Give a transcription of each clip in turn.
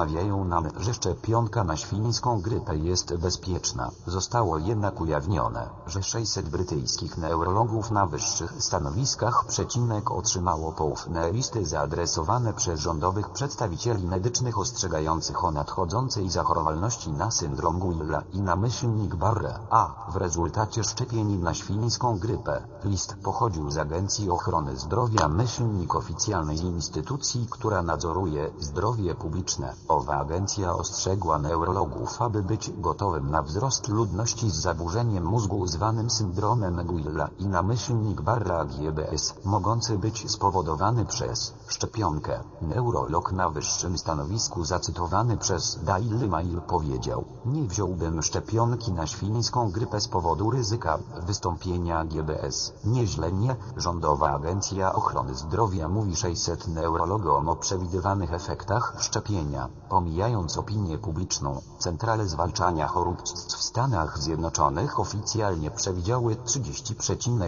Mawiają nam, że szczepionka na świńską grypę jest bezpieczna. Zostało jednak ujawnione, że 600 brytyjskich neurologów na wyższych stanowiskach przecinek otrzymało poufne listy zaadresowane przez rządowych przedstawicieli medycznych ostrzegających o nadchodzącej zachorowalności na syndrom Guilla i na myślnik Barre, a w rezultacie szczepień na świńską grypę. List pochodził z Agencji Ochrony Zdrowia myślnik oficjalnej instytucji, która nadzoruje zdrowie publiczne. Owa agencja ostrzegła neurologów, aby być gotowym na wzrost ludności z zaburzeniem mózgu zwanym syndromem Guilla i na myślnik Barra GBS, mogący być spowodowany przez szczepionkę. Neurolog na wyższym stanowisku zacytowany przez Daily Mail powiedział, nie wziąłbym szczepionki na świńską grypę z powodu ryzyka wystąpienia GBS. Nieźle nie, Rządowa Agencja Ochrony Zdrowia mówi 600 neurologom o przewidywanych efektach szczepienia. Pomijając opinię publiczną, centrale zwalczania chorób w Stanach Zjednoczonych oficjalnie przewidziały 30,000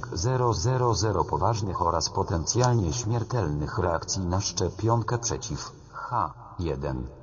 poważnych oraz potencjalnie śmiertelnych reakcji na szczepionkę przeciw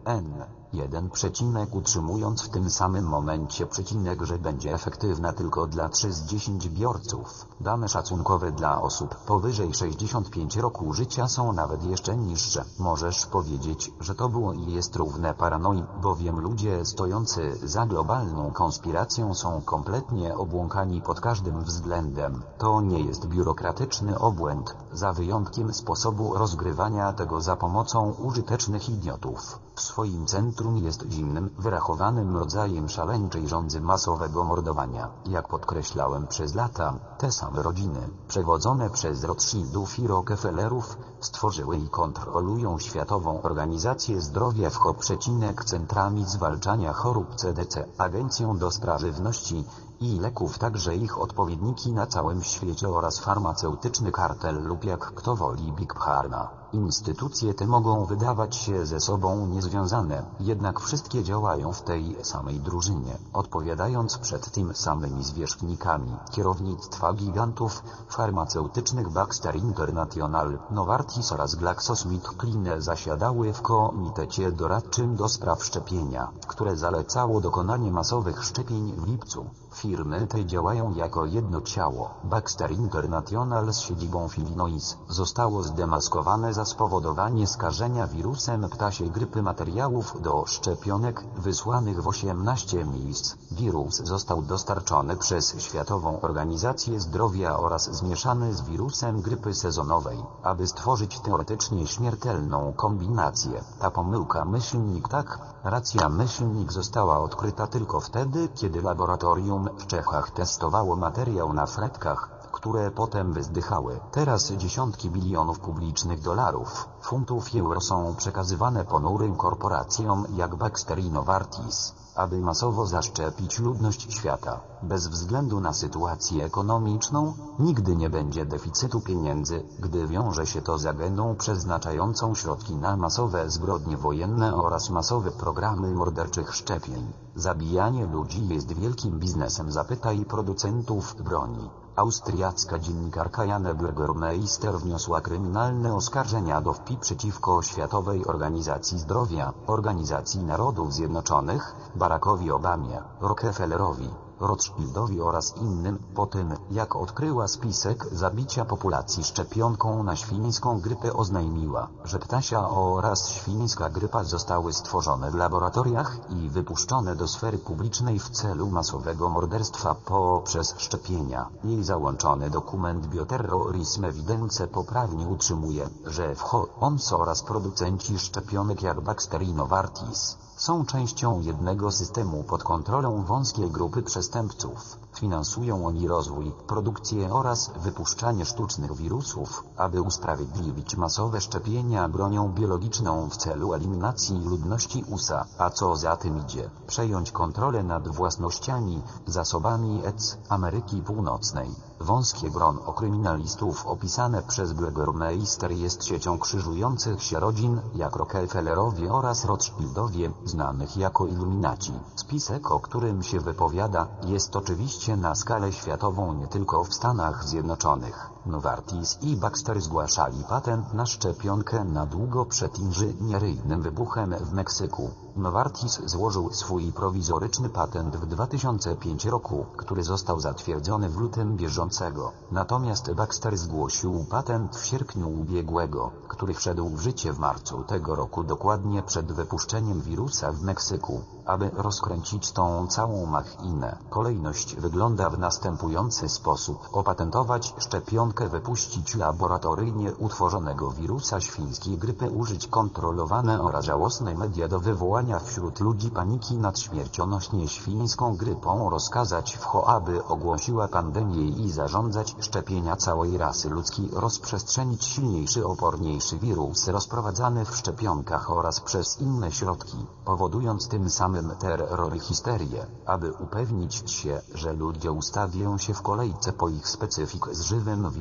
H1N1 przecinek utrzymując w tym samym momencie przecinek, że będzie efektywna tylko dla 3 z 10 biorców. Dane szacunkowe dla osób powyżej 65 roku życia są nawet jeszcze niższe. Możesz powiedzieć, że to było i jest równe paranoi, bowiem ludzie stojący za globalną konspiracją są kompletnie obłąkani pod każdym względem. To nie jest biurokratyczny obłęd, za wyjątkiem sposobu rozgrywania tego za pomocą użytecznych idiotów. W swoim centrum jest zimnym, wyrachowanym rodzajem szaleńczej rządzy masowego mordowania. Jak podkreślałem przez lata, te same rodziny, przewodzone przez Rothschildów i Rockefellerów, stworzyły i kontrolują Światową Organizację Zdrowia w przecinek Centrami Zwalczania Chorób CDC, Agencją do Spraw Żywności i leków także ich odpowiedniki na całym świecie oraz farmaceutyczny kartel lub jak kto woli Big Pharma. Instytucje te mogą wydawać się ze sobą niezwiązane, jednak wszystkie działają w tej samej drużynie, odpowiadając przed tym samymi zwierzchnikami. Kierownictwa gigantów farmaceutycznych Baxter International, Novartis oraz GlaxoSmithKline zasiadały w komitecie doradczym do spraw szczepienia, które zalecało dokonanie masowych szczepień w lipcu. Firmy te działają jako jedno ciało. Baxter International z siedzibą w Illinois zostało zdemaskowane za spowodowanie skażenia wirusem ptasiej grypy materiałów do szczepionek wysłanych w 18 miejsc. Wirus został dostarczony przez Światową Organizację Zdrowia oraz zmieszany z wirusem grypy sezonowej, aby stworzyć teoretycznie śmiertelną kombinację. Ta pomyłka myślnik tak, racja myślnik została odkryta tylko wtedy, kiedy laboratorium w Czechach testowało materiał na fletkach, które potem wyzdychały. Teraz dziesiątki bilionów publicznych dolarów, funtów i euro są przekazywane ponurym korporacjom jak Baxter i Novartis, aby masowo zaszczepić ludność świata. Bez względu na sytuację ekonomiczną, nigdy nie będzie deficytu pieniędzy, gdy wiąże się to z agendą przeznaczającą środki na masowe zbrodnie wojenne oraz masowe programy morderczych szczepień. Zabijanie ludzi jest wielkim biznesem zapytaj producentów broni. Austriacka dziennikarka Jane Bürgermeister wniosła kryminalne oskarżenia do WPI przeciwko Światowej Organizacji Zdrowia, Organizacji Narodów Zjednoczonych, Barackowi Obamie, Rockefellerowi, Rothschildowi oraz innym, po tym, jak odkryła spisek zabicia populacji szczepionką na świńską grypę oznajmiła, że ptasia oraz świńska grypa zostały stworzone w laboratoriach i wypuszczone do sfery publicznej w celu masowego morderstwa poprzez szczepienia. Jej załączony dokument Bioterrorism Evidence poprawnie utrzymuje, że w ONS oraz producenci szczepionek jak Baxter i Novartis są częścią jednego systemu pod kontrolą wąskiej grupy przestępców. Finansują oni rozwój, produkcję oraz wypuszczanie sztucznych wirusów, aby usprawiedliwić masowe szczepienia bronią biologiczną w celu eliminacji ludności USA, a co za tym idzie, przejąć kontrolę nad własnościami, zasobami EC Ameryki Północnej. Wąskie grono kryminalistów opisane przez Bürgermeister jest siecią krzyżujących się rodzin, jak Rockefellerowie oraz Rothschildowie, znanych jako iluminaci. Spisek, o którym się wypowiada, jest oczywiście na skalę światową nie tylko w Stanach Zjednoczonych. Novartis i Baxter zgłaszali patent na szczepionkę na długo przed inżynieryjnym wybuchem w Meksyku. Novartis złożył swój prowizoryczny patent w 2005 roku, który został zatwierdzony w lutym bieżącego. Natomiast Baxter zgłosił patent w sierpniu ubiegłego, który wszedł w życie w marcu tego roku dokładnie przed wypuszczeniem wirusa w Meksyku. Aby rozkręcić tą całą machinę, kolejność wygląda w następujący sposób. Opatentować szczepionkę, wypuścić laboratoryjnie utworzonego wirusa świńskiej grypy, użyć kontrolowane oraz żałosne media do wywołania wśród ludzi paniki nad śmiercionośnie świńską grypą, rozkazać WHO, aby ogłosiła pandemię i zarządzać szczepienia całej rasy ludzkiej, rozprzestrzenić silniejszy, oporniejszy wirus rozprowadzany w szczepionkach oraz przez inne środki, powodując tym samym terror i histerię, aby upewnić się, że ludzie ustawią się w kolejce po ich specyfik z żywym wirusem,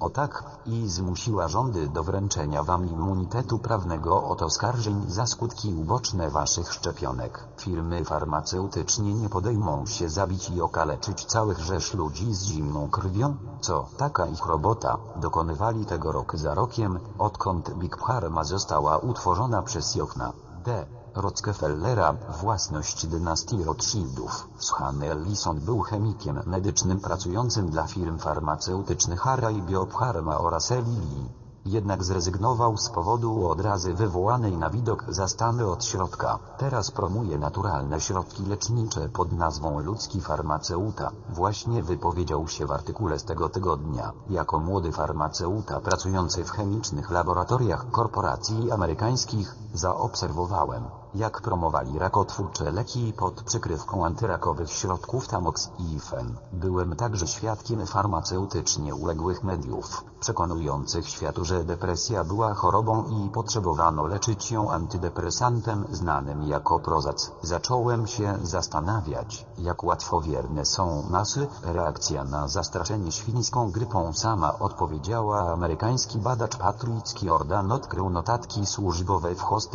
o tak, i zmusiła rządy do wręczenia wam immunitetu prawnego od oskarżeń za skutki uboczne waszych szczepionek. Firmy farmaceutyczne nie podejmą się zabić i okaleczyć całych rzesz ludzi z zimną krwią, co, taka ich robota, dokonywali tego rok za rokiem, odkąd Big Pharma została utworzona przez Jochna D. Rockefellera, własność dynastii Rothschildów. Shan Ellison był chemikiem medycznym pracującym dla firm farmaceutycznych Harry Biopharma oraz Eli. Jednak zrezygnował z powodu odrazy wywołanej na widok zastany od środka. Teraz promuje naturalne środki lecznicze pod nazwą ludzki farmaceuta. Właśnie wypowiedział się w artykule z tego tygodnia. Jako młody farmaceuta pracujący w chemicznych laboratoriach korporacji amerykańskich, zaobserwowałem, jak promowali rakotwórcze leki pod przykrywką antyrakowych środków Tamox i Fen. Byłem także świadkiem farmaceutycznie uległych mediów, przekonujących światu, że depresja była chorobą i potrzebowano leczyć ją antydepresantem znanym jako Prozac. Zacząłem się zastanawiać, jak łatwowierne są masy. Reakcja na zastraszenie świńską grypą sama odpowiedziała amerykański badacz Patrick Jordan odkrył notatki służbowe w HOS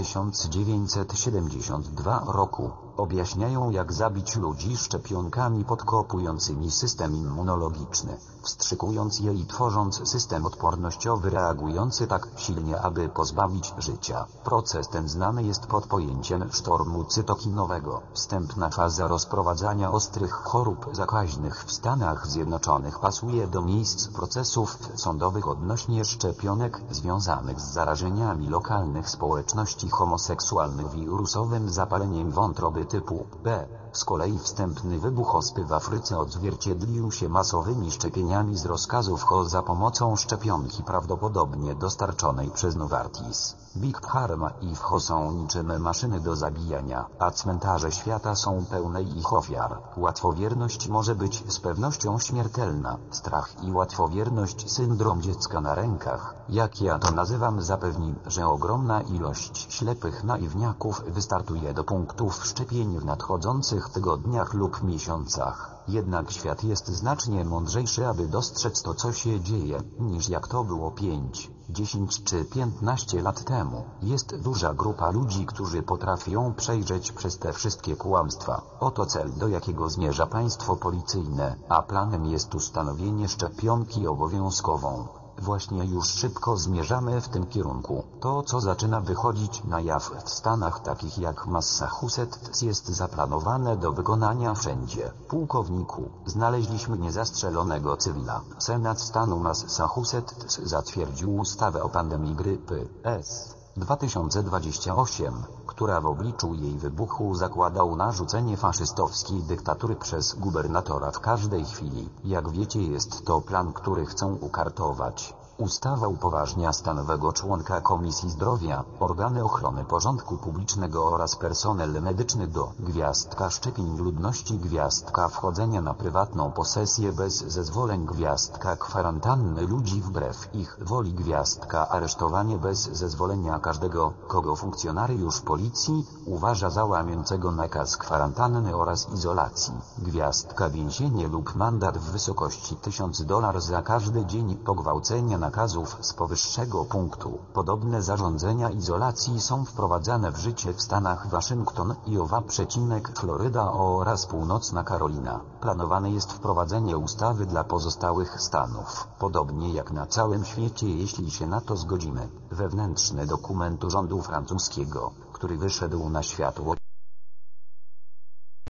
1972 roku. Objaśniają jak zabić ludzi szczepionkami podkopującymi system immunologiczny, wstrzykując je i tworząc system odpornościowy reagujący tak silnie, aby pozbawić życia. Proces ten znany jest pod pojęciem sztormu cytokinowego. Wstępna faza rozprowadzania ostrych chorób zakaźnych w Stanach Zjednoczonych pasuje do miejsc procesów sądowych odnośnie szczepionek związanych z zarażeniami lokalnych społeczności homoseksualnych wirusowym zapaleniem wątroby تبوب باء. Z kolei wstępny wybuch ospy w Afryce odzwierciedlił się masowymi szczepieniami z rozkazów HO za pomocą szczepionki prawdopodobnie dostarczonej przez Novartis. Big Pharma i WHO są niczym maszyny do zabijania, a cmentarze świata są pełne ich ofiar. Łatwowierność może być z pewnością śmiertelna. Strach i łatwowierność syndrom dziecka na rękach, jak ja to nazywam zapewni, że ogromna ilość ślepych naiwniaków wystartuje do punktów szczepień w nadchodzących tygodniach lub miesiącach. Jednak świat jest znacznie mądrzejszy, aby dostrzec to, co się dzieje, niż jak to było 5, 10 czy 15 lat temu. Jest duża grupa ludzi, którzy potrafią przejrzeć przez te wszystkie kłamstwa. Oto cel, do jakiego zmierza państwo policyjne, a planem jest ustanowienie szczepionki obowiązkową. Właśnie już szybko zmierzamy w tym kierunku. To, co zaczyna wychodzić na jaw w stanach takich jak Massachusetts jest zaplanowane do wykonania wszędzie. Pułkowniku, znaleźliśmy niezastrzelonego cywila. Senat stanu Massachusetts zatwierdził ustawę o pandemii grypy S. 2028, która w obliczu jej wybuchu zakładał narzucenie faszystowskiej dyktatury przez gubernatora w każdej chwili. Jak wiecie jest to plan, który chcą ukartować. Ustawa upoważnia stanowego członka Komisji Zdrowia, organy ochrony porządku publicznego oraz personel medyczny do gwiazdka szczepień ludności gwiazdka wchodzenia na prywatną posesję bez zezwoleń gwiazdka kwarantanny ludzi wbrew ich woli gwiazdka aresztowanie bez zezwolenia każdego, kogo funkcjonariusz policji uważa za łamiącego nakaz kwarantanny oraz izolacji. Gwiazdka więzienie lub mandat w wysokości 1000 dolar za każdy dzień pogwałcenia na nakazów z powyższego punktu. Podobne zarządzenia izolacji są wprowadzane w życie w Stanach Waszyngton, Iowa, przecinek Floryda oraz Północna Karolina. Planowane jest wprowadzenie ustawy dla pozostałych stanów, podobnie jak na całym świecie jeśli się na to zgodzimy. Wewnętrzny dokument rządu francuskiego, który wyszedł na światło